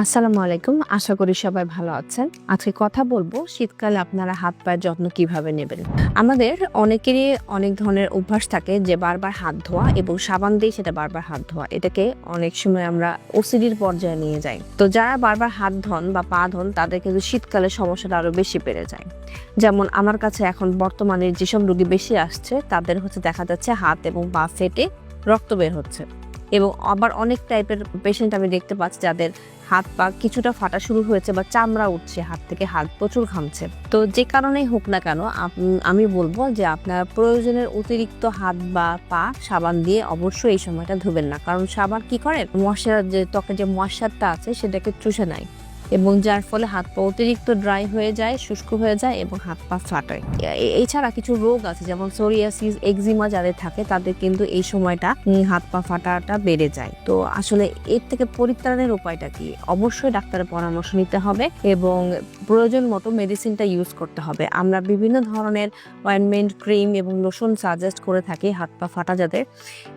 আসসালামু আলাইকুম, আশা করি সবাই ভালো আছেন। আজকে কথা বলব, শীতকালে আপনারা হাত পায়ের যত্ন কীভাবে নেবেন? আমাদের অনেকেরই অনেক ধরনের অভ্যাস থাকে যে বারবার হাত ধোয়া এবং সাবান দিয়ে সেটা বারবার হাত ধোয়া। এটাকে অনেক সময় আমরা ওসিডির পর্যায়ে নিয়ে যাই। তো যারা বারবার হাত ধন বা পা ধন, তাদের কিন্তু শীতকালে সমস্যাটা আরও বেশি বেড়ে যায়। যেমন আমার কাছে এখন বর্তমানে যেসব রোগী বেশি আসছে, তাদের হচ্ছে দেখা যাচ্ছে হাত এবং পা ফেটে রক্ত বের হচ্ছে। এবং আবার অনেক টাইপের পেশেন্ট আমি দেখতে পাচ্ছি যাদের হাত পা কিছুটা ফাটা শুরু হয়েছে বা চামড়া উঠছে, হাত থেকে হাত প্রচুর ঘামছে। তো যে কারণেই হোক না কেন আমি বলব যে আপনার প্রয়োজনের অতিরিক্ত হাত বা পা সাবান দিয়ে অবশ্যই এই সময়টা ধুবেন না। কারণ সাবান কি করে? মশার যে ত্বকে যে মশারটা আছে সেটাকে চুষে নেয়। এবং যার ফলে হাত পা অতিরিক্ত ড্রাই হয়ে যায়, শুষ্ক হয়ে যায় এবং হাত পা ফাটায় এছাড়া কিছু রোগ আছে, যেমন সোরিয়াসিস এক্সিমা যাদের থাকে, তাদের কিন্তু এই সময়টা হাত পা ফাটাটা বেড়ে যায়। তো আসলে এর থেকে পরিত্রাণের উপায়টা কি? অবশ্যই ডাক্তারের পরামর্শ নিতে হবে এবং প্রয়োজন মতো মেডিসিনটা ইউজ করতে হবে। আমরা বিভিন্ন ধরনের অয়েনমেন্ট ক্রিম এবং লোশন সাজেস্ট করে থাকি হাত পা ফাটা যাদের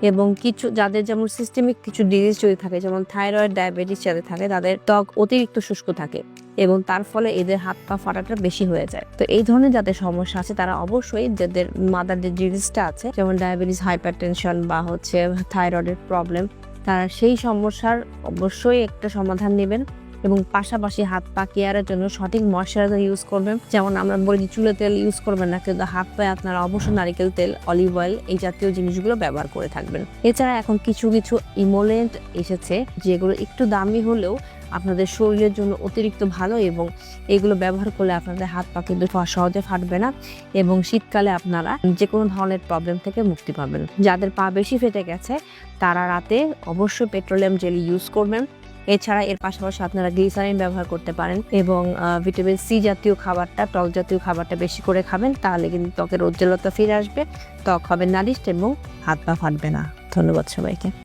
এবং কিছু যাদের যেমন সিস্টেমিক কিছু ডিজিজ যদি থাকে, যেমন থাইরয়েড ডায়াবেটিস যাদের থাকে, তাদের ত্বক অতিরিক্ত শুষ্ক থাকে এবং তার ফলে এদের হাত পা ফাটাটা বেশি হয়ে যায়। তো এই ধরনের যাদের সমস্যা আছে, তারা অবশ্যই যাদের মাদার যে ডিজিজটা আছে, যেমন ডায়াবেটিস হাইপার টেনশন বা হচ্ছে থাইরয়েডের প্রবলেম তারা সেই সমস্যার অবশ্যই একটা সমাধান নেবেন এবং পাশাপাশি হাত পা কেয়ারের জন্য সঠিক ময়শ্চারাইজার ইউজ করবেন। যেমন আমরা বলি চুলে তেল ইউজ করবেন না, কিন্তু হাত পায়ে আপনারা অবশ্যই নারিকেল তেল অলিভ অয়েল এই জাতীয় জিনিসগুলো ব্যবহার করে থাকবেন। এছাড়া এখন কিছু কিছু ইমোলেন্ট এসেছে, যেগুলো একটু দামি হলেও আপনাদের শরীরের জন্য অতিরিক্ত ভালো এবং এগুলো ব্যবহার করলে আপনাদের হাত পা কিন্তু সহজে ফাটবে না এবং শীতকালে আপনারা যে কোনো ধরনের প্রবলেম থেকে মুক্তি পাবেন। যাদের পা বেশি ফেটে গেছে, তারা রাতে অবশ্যই পেট্রোলিয়াম জেলি ইউজ করবেন। এছাড়া এর পাশাপাশি আপনারা গ্লিসারিন ব্যবহার করতে পারেন এবং ভিটামিন সি জাতীয় খাবারটা, টক জাতীয় খাবারটা বেশি করে খাবেন, তাহলে কিন্তু ত্বকের উজ্জ্বলতা ফিরে আসবে। ত্বক হবে নালিশ এবং হাত পা ফাটবে না। ধন্যবাদ সবাইকে।